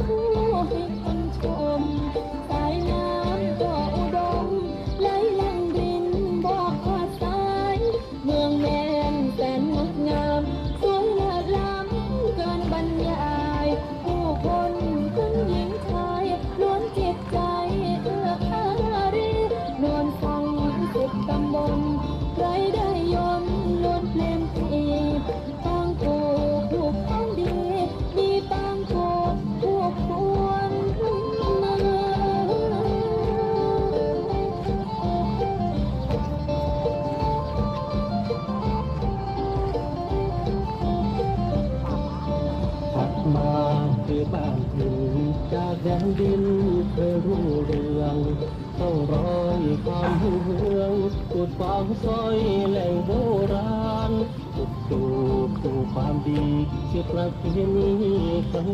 คู่ใมาคือบ้านถิ่นจากแดนดินเคยรุ่งเรืองต้องรอยความเฮืองอุดฟางซอยแหล่งโบราณอุดตูตูความดีชื่อประเพณีของ